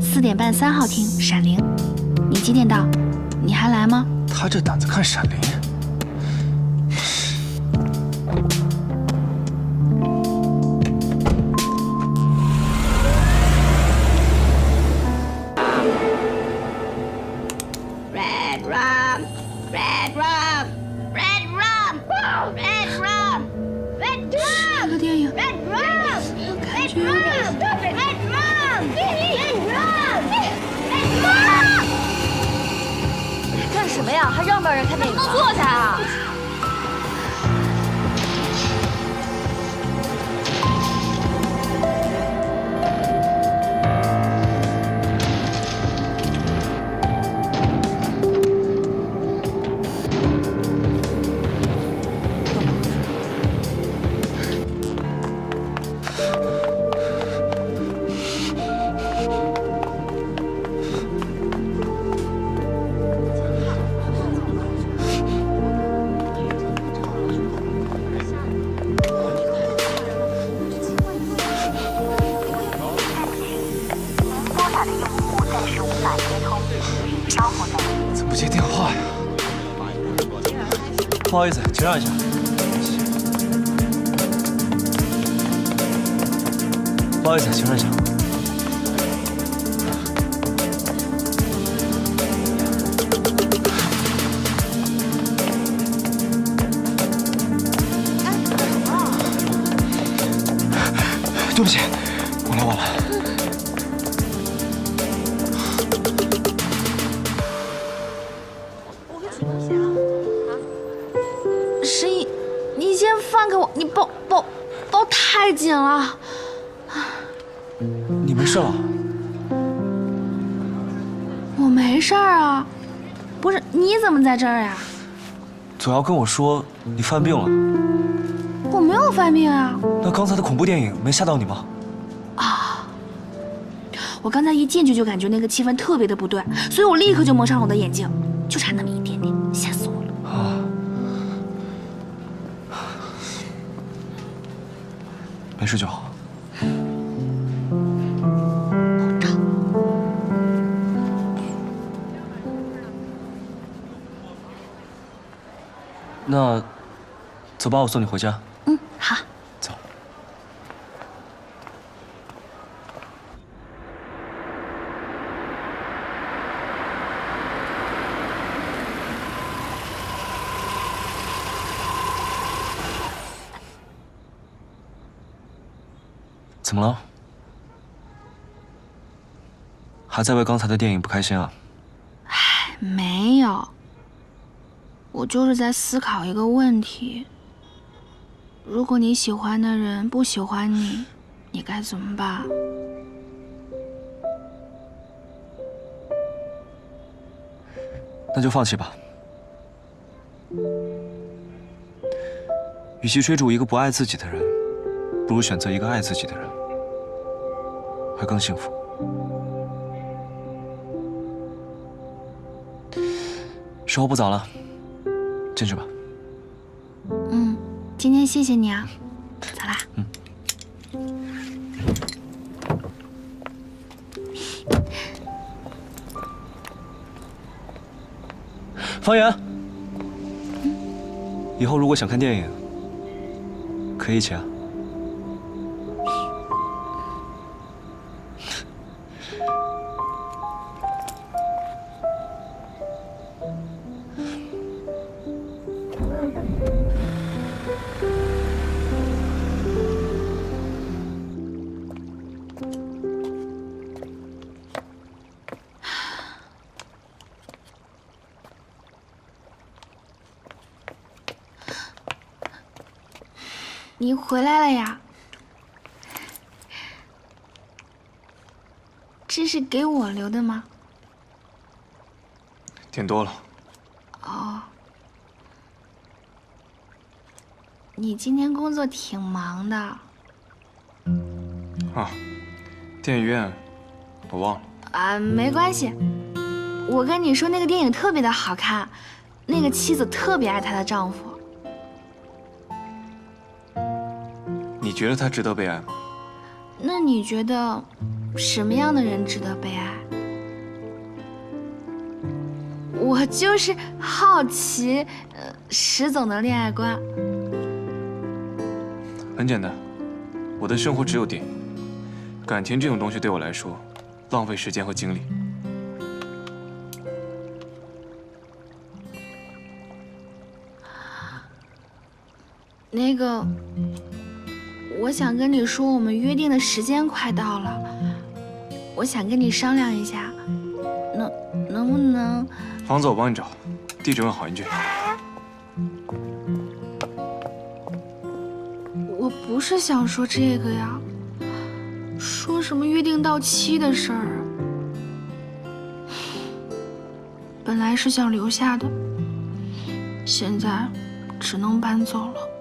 四点半三号厅《闪灵》，你几点到？你还来吗？他这胆子看《闪灵》。Red rum, red rum, 还让不让人看电影？坐下啊！怎么不接电话呀？不好意思，请让一下。不好意思，请让一下。对不起，我来晚了。十一，你先放开我，你抱抱抱太紧了。你没事了？我没事儿啊，不是你怎么在这儿呀？总要跟我说你犯病了。我没有犯病啊，那刚才的恐怖电影没吓到你吗？啊我刚才一进去就感觉那个气氛特别的不对，所以我立刻就蒙上了我的眼睛，就差那么一没事就好。那，走吧，我送你回家。怎么了？还在为刚才的电影不开心啊？哎没有，我就是在思考一个问题：如果你喜欢的人不喜欢你，你该怎么办？那就放弃吧。与其追逐一个不爱自己的人，不如选择一个爱自己的人，会更幸福。时候不早了，进去吧。嗯，今天谢谢你啊，走啦。方圆，以后如果想看电影，可以一起啊。你回来了呀？这是给我留的吗？点多了，哦，你今天工作挺忙的啊，电影院我忘了。啊，没关系。我跟你说，那个电影特别的好看，那个妻子特别爱她的丈夫。觉得他值得被爱吗？那你觉得什么样的人值得被爱？我就是好奇，呃，石总的恋爱观。很简单，我的生活只有电影，感情这种东西对我来说，浪费时间和精力。那个，我想跟你说，我们约定的时间快到了，我想跟你商量一下，能能不能？房子我帮你找，地址问郝云俊。我不是想说这个呀，说什么约定到期的事儿。本来是想留下的，现在只能搬走了。